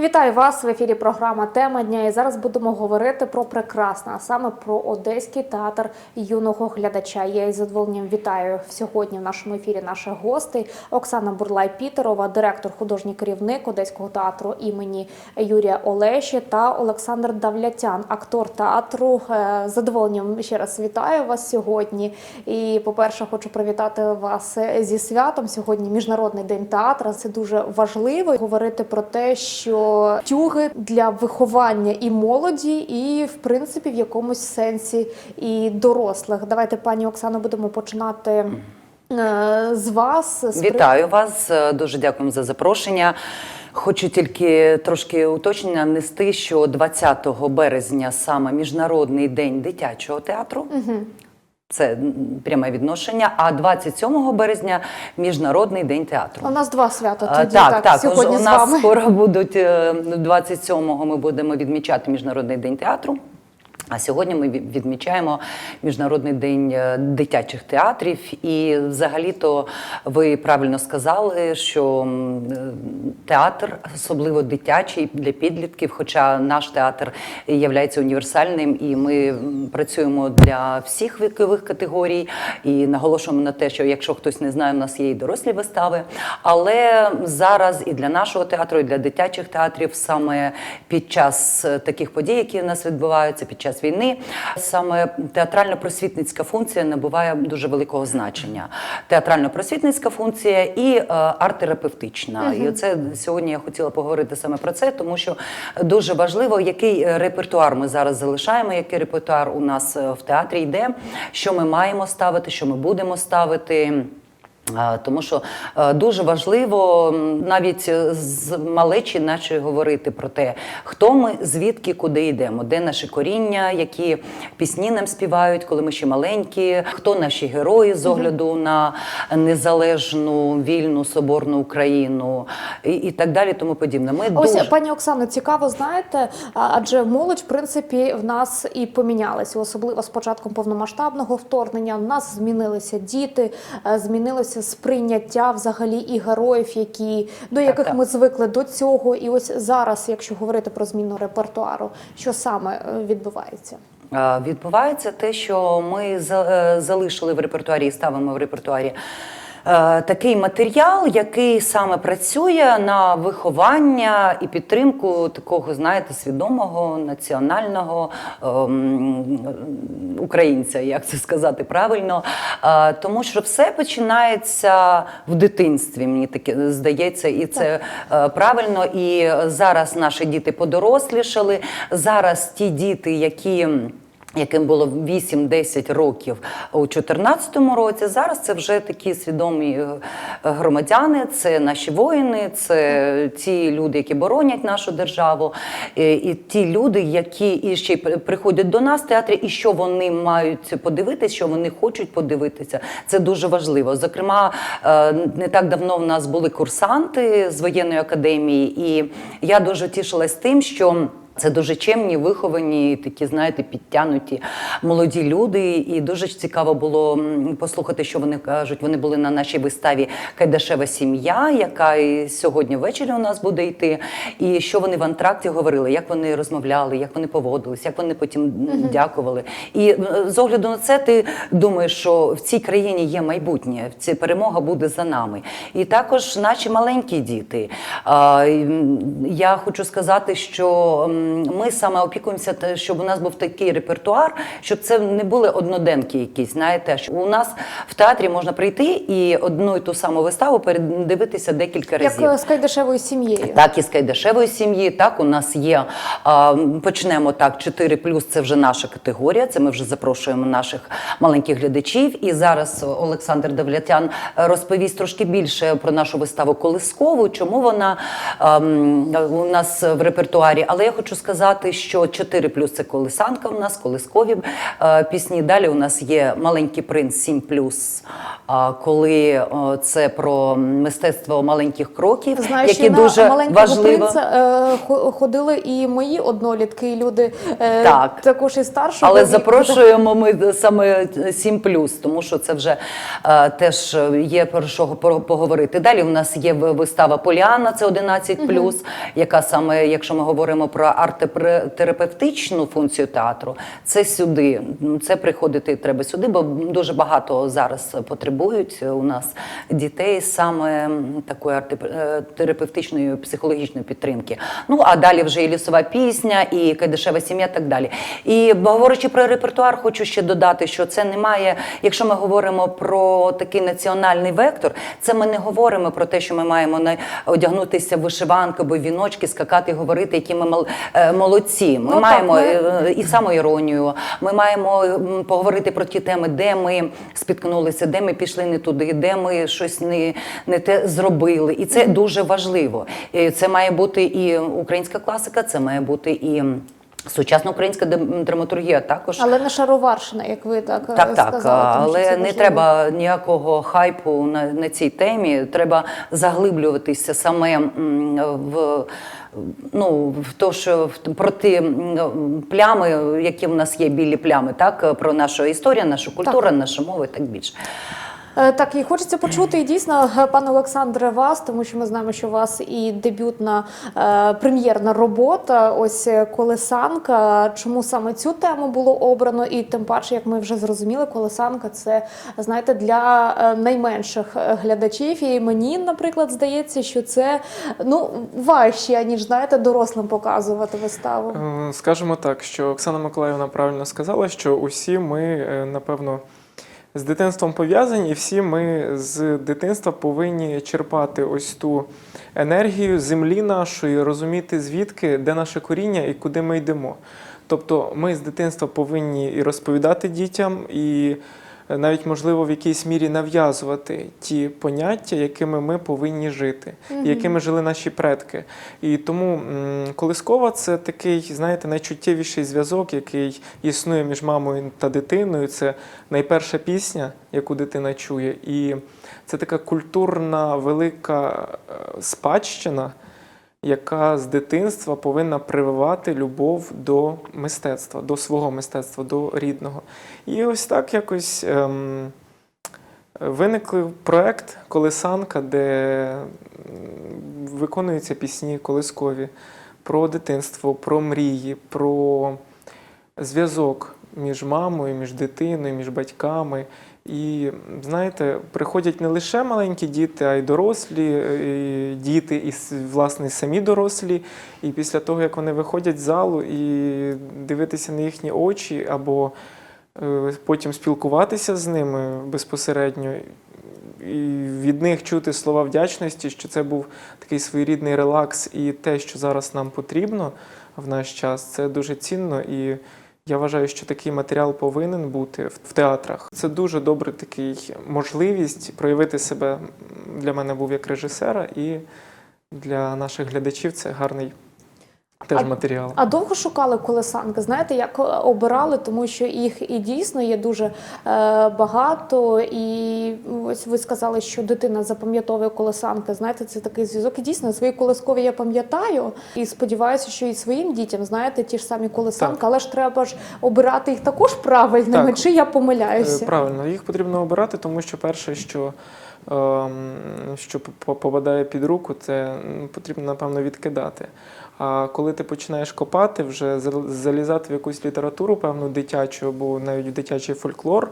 Вітаю вас в ефірі. Програма Тема дня. І зараз будемо говорити про прекрасне, а саме про Одеський театр юного глядача. Я із задоволенням вітаю сьогодні в нашому ефірі наших гостей Оксана Бурлай Пітерова, директор, художній керівник Одеського театру імені Юрія Олеші та Олександр Давлятян, актор театру. Е, задоволенням ще раз вітаю вас сьогодні. І, по-перше, хочу привітати вас зі святом. Сьогодні міжнародний день театру. Це дуже важливо говорити про те, що тюги для виховання і молоді, і в принципі в якомусь сенсі і дорослих. Давайте, пані Оксано, будемо починати. е, З вас з Вітаю вас, е, дуже дякуємо за запрошення. Хочу тільки трошки уточнення внести, що 20 березня саме Міжнародний день дитячого театру. Це пряме відношення. А 27 березня Міжнародний день театру. У нас два свята А, тоді так, так, так, сьогодні у з нас вами. скоро будуть е, 27-го Ми будемо відмічати Міжнародний день театру. А сьогодні ми відмічаємо Міжнародний день е, дитячих театрів. І взагалі-то ви правильно сказали, що е, театр, особливо дитячий для підлітків, хоча наш театр є універсальним, і ми працюємо для всіх вікових категорій. І наголошуємо на те, що якщо хтось не знає, у нас є і дорослі вистави. Але зараз і для нашого театру, і для дитячих театрів, саме під час е, таких подій, які у нас відбуваються, під час війни, саме театрально-просвітницька функція набуває дуже великого значення. Театрально-просвітницька функція і е, арт-терапевтична. І оце сьогодні я хотіла поговорити саме про це, тому що дуже важливо, який е, репертуар ми зараз залишаємо, який репертуар у нас е, в театрі йде, що ми маємо ставити, що ми будемо ставити. Тому що е, дуже важливо навіть з малечі наче говорити про те, хто ми, звідки, куди йдемо, де наші коріння, які пісні нам співають, коли ми ще маленькі, хто наші герої з огляду на незалежну, вільну, соборну Україну і, і так далі, тому подібне. Ми Ось дуже пані Оксано, цікаво, знаєте, адже молодь, в принципі, в нас і помінялася, особливо з початком повномасштабного вторгнення. В нас змінилися діти, е, змінилося сприйняття взагалі і героїв, які до яких так. ми звикли до цього. І ось зараз, якщо говорити про зміну репертуару, що саме е, відбувається? Е, Відбувається те, що ми е, залишили в репертуарі і ставимо в репертуарі. Е, Такий матеріал, який саме працює на виховання і підтримку такого, знаєте, свідомого національного ем, українця, як це сказати правильно. Е, Тому що все починається в дитинстві, мені таке здається, і це е, правильно. І зараз наші діти подорослішали. Зараз ті діти, які яким було 8-10 років у 2014 році. Зараз це вже такі свідомі е, громадяни, це наші воїни, це ті люди, які боронять нашу державу, і, і ті люди, які і ще й при- приходять до нас в театрі, і що вони мають подивитися, що вони хочуть подивитися. Це дуже важливо. Зокрема, е, не так давно в нас були курсанти з воєнної академії, і я дуже тішилась тим, що. Це дуже чемні, виховані, такі, знаєте, підтянуті молоді люди. І дуже цікаво було послухати, що вони кажуть. Вони були на нашій виставі Кайдашева сім'я, яка і сьогодні ввечері у нас буде йти. І що вони в антракті говорили, як вони розмовляли, як вони поводились, як вони потім м, дякували. І з огляду на це ти думаєш, що в цій країні є майбутнє, ця перемога буде за нами. І також наші маленькі діти. Я хочу сказати, що ми саме опікуємося, щоб у нас був такий репертуар, щоб це не були одноденки якісь. Знаєте, що у нас в театрі можна прийти і одну і ту саму виставу передивитися декілька разів. Як е, з кайдашевою сім'єю? Так, із кайдашевої сім'ї. Так, у нас є. Почнемо так. 4 це вже наша категорія. Це ми вже запрошуємо наших маленьких глядачів. І зараз Олександр Давлятян розповість трошки більше про нашу виставу Колискову, чому вона ем, у нас в репертуарі. Але я хочу сказати, що 4 плюс це колесанка у нас, колискові е, пісні. Далі у нас є маленький принц 7 плюс, е, коли е, це про мистецтво маленьких кроків, Знаю, що які на дуже маленького важливо. принца е, ходили і мої однолітки, і люди е, Так. також і старшого Але віку. запрошуємо ми саме 7 тому що це вже е, теж є про що по- поговорити. Далі у нас є вистава Поліана, це 11 яка саме, якщо ми говоримо про арт-терапевтичну функцію театру, це сюди. Це приходити треба сюди, бо дуже багато зараз потребують у нас дітей саме такої арт-терапевтичної психологічної підтримки. Ну а далі вже і лісова пісня, і кайдашева сім'я, так далі. І говорячи про репертуар, хочу ще додати, що це немає, якщо ми говоримо про такий національний вектор, це ми не говоримо про те, що ми маємо одягнутися в вишиванки або віночки, скакати говорити, які ми е, молодці. Ми Ну, так, маємо ми- е, і самоіронію. Ми маємо поговорити про ті теми, де ми спіткнулися, де ми пішли не туди, де ми щось не, не те зробили. І це дуже важливо. І Це має бути і українська класика, це має бути і. Сучасна українська драматургія також Але не шароварщина, як ви так, е, так, так, сказали. але не важливо. треба ніякого хайпу на, на цій темі. Треба заглиблюватися саме в. Ну, в то, що про ті плями, які в нас є білі плями, так про нашу історію, нашу культуру, нашу мову і так більше. Е, Так, і хочеться почути і дійсно, е, пане Олександре, вас, тому що ми знаємо, що у вас і дебютна е, прем'єрна робота. Ось колесанка. Чому саме цю тему було обрано? І тим паче, як ми вже зрозуміли, колесанка це знаєте для найменших глядачів. І мені, наприклад, здається, що це ну важче, ніж знаєте, дорослим показувати виставу. Скажемо так, що Оксана Миколаївна правильно сказала, що усі ми, напевно, з дитинством пов'язані, і всі ми з дитинства повинні черпати ось ту енергію землі нашої, розуміти звідки, де наше коріння і куди ми йдемо. Тобто ми з дитинства повинні і розповідати дітям, і навіть, можливо, в якійсь мірі нав'язувати ті поняття, якими ми повинні жити, і якими жили наші предки. І тому колискова це такий, знаєте, найчуттєвіший зв'язок, який існує між мамою та дитиною. Це найперша пісня, яку дитина чує. І це така культурна велика е, спадщина, яка з дитинства повинна прививати любов до мистецтва, до свого мистецтва, до рідного. І ось так якось. Ем, Виникли проект Колесанка, де виконуються пісні колискові про дитинство, про мрії, про зв'язок між мамою, між дитиною, між батьками. І знаєте, приходять не лише маленькі діти, а й дорослі і діти, і власне самі дорослі. І після того, як вони виходять з залу і дивитися на їхні очі або е, потім спілкуватися з ними безпосередньо. І від них чути слова вдячності, що це був такий своєрідний релакс, і те, що зараз нам потрібно в наш час, це дуже цінно. І я вважаю, що такий матеріал повинен бути в театрах. Це дуже добра такий можливість проявити себе для мене був як режисера, і для наших глядачів це гарний теж А- матеріал. А довго шукали колесанки? Знаєте, як е, обирали, тому що їх і дійсно є дуже е, багато. І ось ви сказали, що дитина запам'ятовує колесанки. Знаєте, це такий зв'язок. І дійсно свої колискові я пам'ятаю. І сподіваюся, що і своїм дітям знаєте ті ж самі колесанки, Так. але ж треба ж обирати їх також правильними. Так. Чи я Е, помиляюся? Правильно, їх потрібно обирати, тому що перше, що, ем, що по- попадає під руку, це потрібно, напевно, відкидати. А коли ти починаєш копати, вже залізати в якусь літературу, певну дитячу або навіть в дитячий фольклор,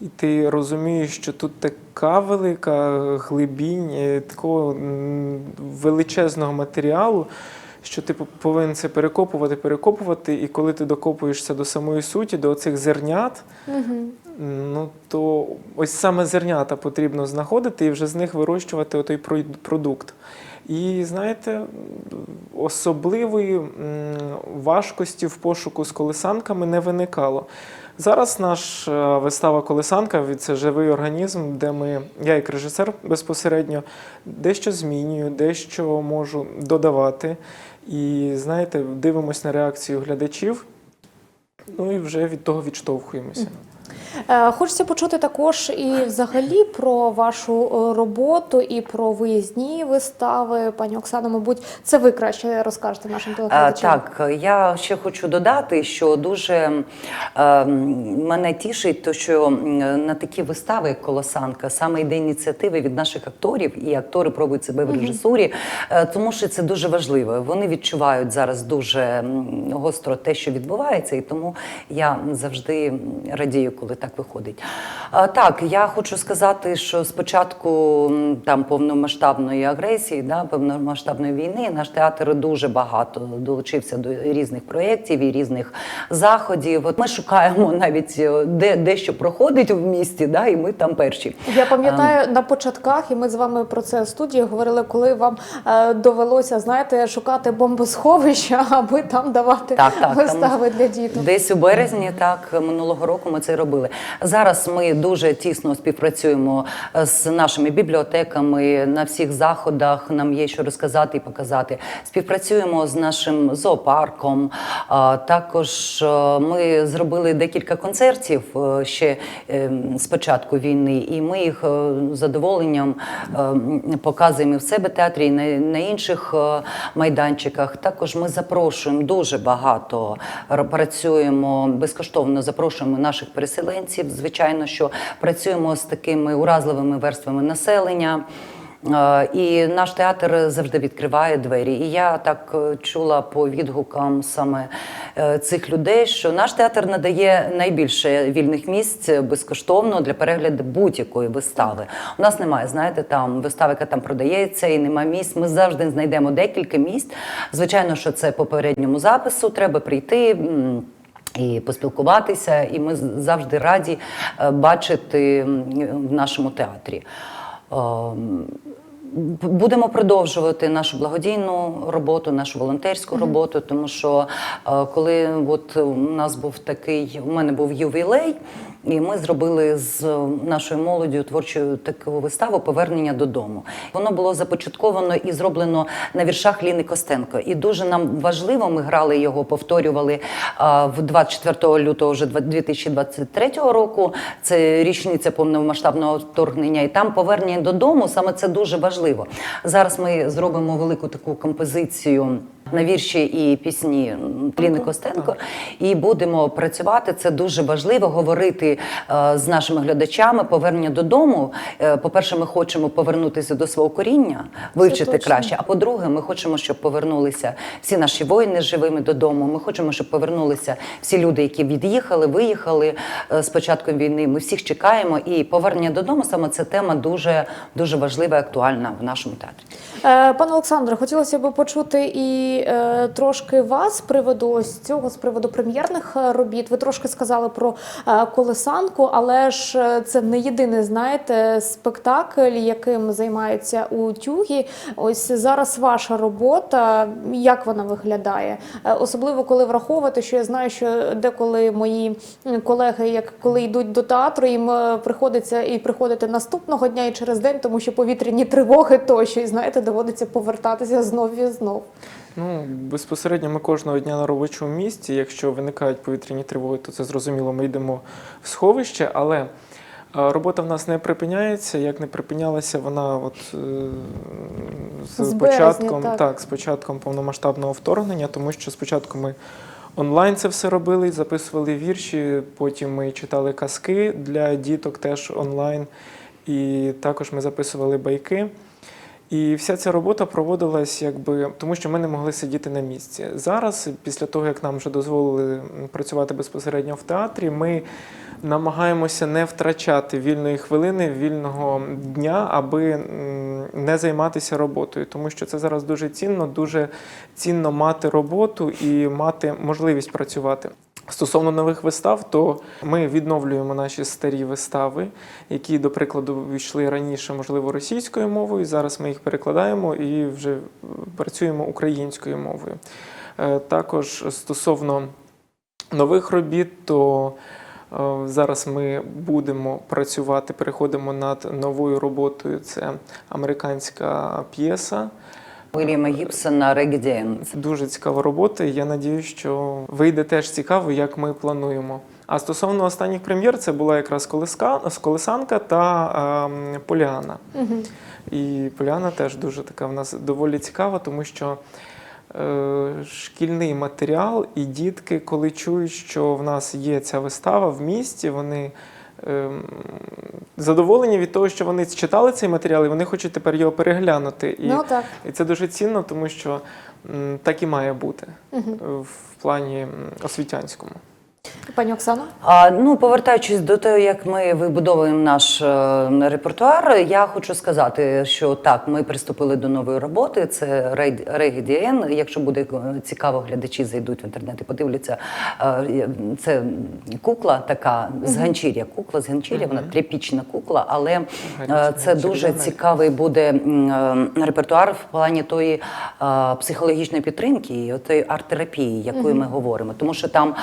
і ти розумієш, що тут така велика глибінь, е, такого величезного матеріалу. Що ти повинен це перекопувати, перекопувати, і коли ти докопуєшся до самої суті, до цих зернят, Угу. Ну то ось саме зернята потрібно знаходити і вже з них вирощувати отой продукт. І знаєте, особливої важкості в пошуку з колесанками не виникало. Зараз наша вистава Колесанка це живий організм, де ми, я як режисер безпосередньо, дещо змінюю, дещо можу додавати. І знаєте, дивимось на реакцію глядачів, ну і вже від того відштовхуємося. Е, Хочеться почути також і взагалі про вашу е, роботу і про виїзні вистави. Пані Оксано, мабуть, це ви краще розкажете нашим Е, телеглядачам. Так, я ще хочу додати, що дуже е, мене тішить, то що на такі вистави, як Колосанка, саме йде ініціативи від наших акторів, і актори пробують себе в режисурі, тому що це дуже важливо. Вони відчувають зараз дуже гостро те, що відбувається, і тому я завжди радію, коли так виходить. А, Так, я хочу сказати, що спочатку там повномасштабної агресії, да, повномасштабної війни, наш театр дуже багато долучився до різних проєктів і різних заходів. От ми шукаємо навіть е, де, де що проходить в місті, да, і ми там перші. Я пам'ятаю на початках, і ми з вами про це в студії говорили, коли вам е, довелося знаєте шукати бомбосховища, аби там давати Так, так, там вистави для діток. Десь у березні, так минулого року ми це робили. Зараз ми дуже тісно співпрацюємо е, з нашими бібліотеками на всіх заходах. Нам є що розказати і показати. Співпрацюємо з нашим зоопарком. Також е, ми зробили декілька концертів е, ще е, з початку війни, і ми їх е, з задоволенням е, показуємо в себе театрі, і на, інших е, майданчиках. Також ми запрошуємо дуже багато працюємо безкоштовно. Запрошуємо наших переселенців. Звичайно, що працюємо з такими уразливими верствами населення. І наш театр завжди відкриває двері. І я так е, чула по відгукам саме е, цих людей, що наш театр надає найбільше вільних місць безкоштовно для перегляду будь-якої вистави. У нас немає, знаєте, там вистави, яка там продається, і немає місць. Ми завжди знайдемо декілька місць. Звичайно, що це по попередньому запису. Треба прийти. І поспілкуватися, і ми завжди раді е, бачити в нашому театрі. Ем, Будемо продовжувати нашу благодійну роботу, нашу волонтерську роботу, тому що е, коли от у нас був такий, у мене був ювілей, і ми зробили з нашою молоддю творчу таку виставу Повернення додому. Воно було започатковано і зроблено на віршах Ліни Костенко. І дуже нам важливо, ми грали його, повторювали в 24 лютого вже 2023 року. Це річниця повномасштабного вторгнення. І там повернення додому. Саме це дуже важливо. Зараз ми зробимо велику таку композицію. На вірші і пісні Ліни Костенко, і будемо працювати. Це дуже важливо говорити е, з нашими глядачами. Повернення додому. Е, по-перше, ми хочемо повернутися до свого коріння, вивчити краще. А по-друге, ми хочемо, щоб повернулися всі наші воїни живими додому. Ми хочемо, щоб повернулися всі люди, які від'їхали, виїхали е, з початком війни. Ми всіх чекаємо. І повернення додому саме це тема дуже дуже важлива і актуальна в нашому театрі. Пане Олександре, хотілося б почути і е, трошки вас з приводу ось цього, з приводу прем'єрних е, робіт. Ви трошки сказали про е, колесанку, але ж це не єдиний, знаєте, спектакль, яким займаються у тюгі. Ось зараз ваша робота, як вона виглядає? Особливо коли враховувати, що я знаю, що деколи мої колеги, як коли йдуть до театру, їм приходиться і приходити наступного дня і через день, тому що повітряні тривоги тощо, і знаєте, доводиться повертатися знов і знов. Ну, безпосередньо ми кожного дня на робочому місці. Якщо виникають повітряні тривоги, то це зрозуміло, ми йдемо в сховище, але е, робота в нас не припиняється. Як не припинялася вона от, е, з, З березня, початком, так. з початком повномасштабного вторгнення, тому що спочатку ми онлайн це все робили, записували вірші, потім ми читали казки для діток теж онлайн, і також ми записували байки. І вся ця робота проводилась, якби тому, що ми не могли сидіти на місці. Зараз, після того як нам вже дозволили працювати безпосередньо в театрі, ми намагаємося не втрачати вільної хвилини, вільного дня, аби не займатися роботою, тому що це зараз дуже цінно, дуже цінно мати роботу і мати можливість працювати. Стосовно нових вистав, то ми відновлюємо наші старі вистави, які, до прикладу, війшли раніше, можливо, російською мовою. Зараз ми їх перекладаємо і вже працюємо українською мовою. Е, Також стосовно нових робіт, то Е, Зараз ми будемо працювати, переходимо над новою роботою. Це американська п'єса. Вільяма Гібсона Регдієн. Дуже цікава робота. і Я надію, що вийде теж цікаво, як ми плануємо. А стосовно останніх прем'єр, це була якраз колеска, колесанка та ем, Поліана. І Поліана теж дуже така в нас доволі цікава, тому що е, шкільний матеріал, і дітки, коли чують, що в нас є ця вистава в місті, вони. Ем, Задоволені від того, що вони читали цей матеріал, і вони хочуть тепер його переглянути. І, Ну так. і це дуже цінно, тому що так і має бути угу. в плані освітянському. Пані Оксано? А, ну, повертаючись до того, як ми вибудовуємо наш е, репертуар, я хочу сказати, що так, ми приступили до нової роботи. Це Регі Якщо буде е, цікаво, глядачі зайдуть в інтернет і подивляться. Е, Це кукла така з ганчір'я. Кукла з ганчір'я, вона тряпічна кукла, але е, це дуже цікавий буде е, репертуар в плані тої е, психологічної підтримки і тої арт-терапії, якою ми говоримо. Тому що там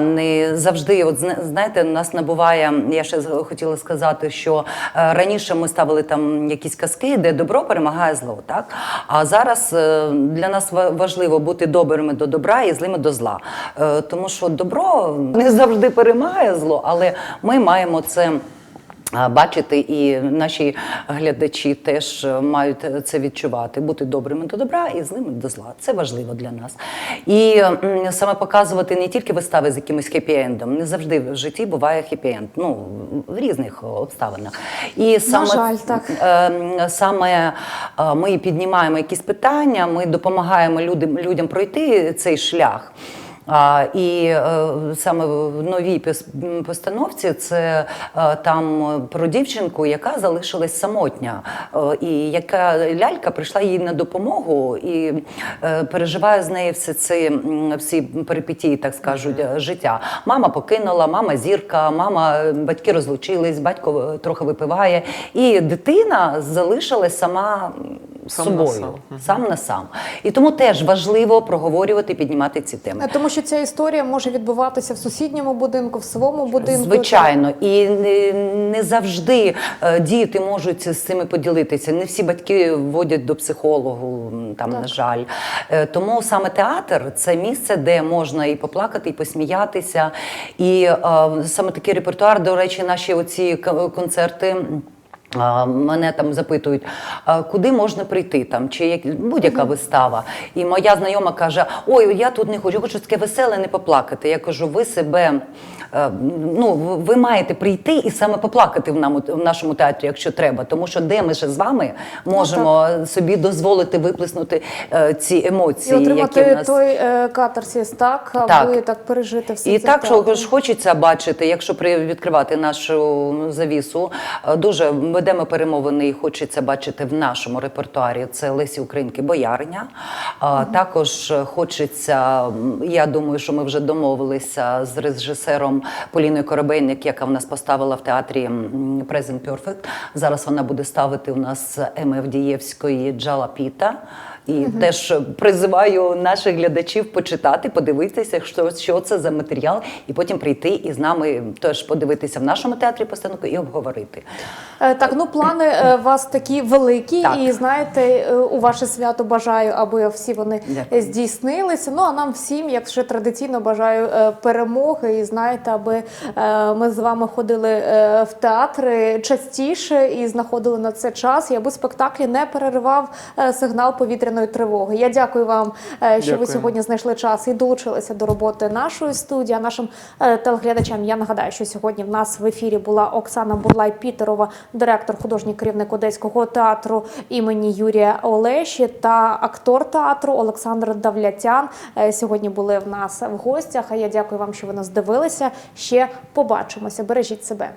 не завжди, от зна- знаєте, у нас набуває. Я ще хотіла сказати, що е, раніше ми ставили там якісь казки, де добро перемагає зло. Так а зараз е, для нас ва- важливо бути добрими до добра і злими до зла. Е, Тому що добро не завжди перемагає зло, але ми маємо це. Бачити, і наші глядачі теж е, мають це відчувати, бути добрими до добра і злими до зла. Це важливо для нас. І саме показувати не тільки вистави з якимось хеппі-ендом. Не завжди в житті буває хеппі-енд, ну в різних обставинах. І саме, жаль, так. е, саме е, ми піднімаємо якісь питання, ми допомагаємо людям, людям пройти цей шлях. І е, саме в новій пос- постановці це е, там про дівчинку, яка залишилась самотня, е, і яка лялька прийшла їй на допомогу і переживає з нею все це всі перипетії, так скажуть, життя. Мама покинула, мама зірка, мама батьки розлучились, батько трохи випиває, і дитина залишилась сама. Сам на собою сам. сам на сам, і тому теж важливо проговорювати, піднімати ці теми. Тому що ця історія може відбуватися в сусідньому будинку, в своєму будинку. Звичайно, і не, не завжди е, діти можуть з цими поділитися. Не всі батьки водять до психологу, там Так. на жаль. Е, Тому саме театр це місце, де можна і поплакати, і посміятися. І е, саме такий репертуар, до речі, наші оці к- концерти. Мене там запитують, куди можна прийти там, чи як будь-яка вистава. І моя знайома каже: Ой, я тут не хочу, я хочу таке веселе, не поплакати. Я кажу, ви себе ну ви маєте прийти і саме поплакати в нам в нашому театрі, якщо треба. Тому що де ми ще з вами можемо собі дозволити виплеснути е, ці І емоції, які в нас той е, катарсис, так, аби Так. пережити все І це так, що ж хочеться бачити, якщо відкривати нашу завісу, е, дуже ведемо перемовини і хочеться бачити в нашому репертуарі. Це Лесі Українки Бояриня. А Також хочеться, я думаю, що ми вже домовилися з режисером Поліною Коробейник, яка в нас поставила в театрі Present Perfect. Зараз вона буде ставити у нас Еми Авдієвської Джала Піта. І теж призиваю наших глядачів почитати, подивитися, що, що це за матеріал, і потім прийти і з нами теж подивитися в нашому театрі постановку і обговорити. Е, Так, ну плани е, у вас такі великі, Так. і знаєте, е, у ваше свято бажаю, аби всі вони Дякую. здійснилися. Ну а нам всім, як вже традиційно, бажаю перемоги. І знаєте, аби ми з вами ходили в театри частіше і знаходили на це час, і аби спектаклі не переривав сигнал повітряної тривоги. Я дякую вам, е, що ви сьогодні знайшли час і долучилися до роботи нашої студії. А нашим е, телеглядачам я нагадаю, що сьогодні в нас в ефірі була Оксана Бурлай Пітерова, директор, художній керівник Одеського театру імені Юрія Олеші та актор театру Олександр Давлятян. Е, Сьогодні були в нас в гостях. А я дякую вам, що ви нас дивилися. Ще побачимося. Бережіть себе.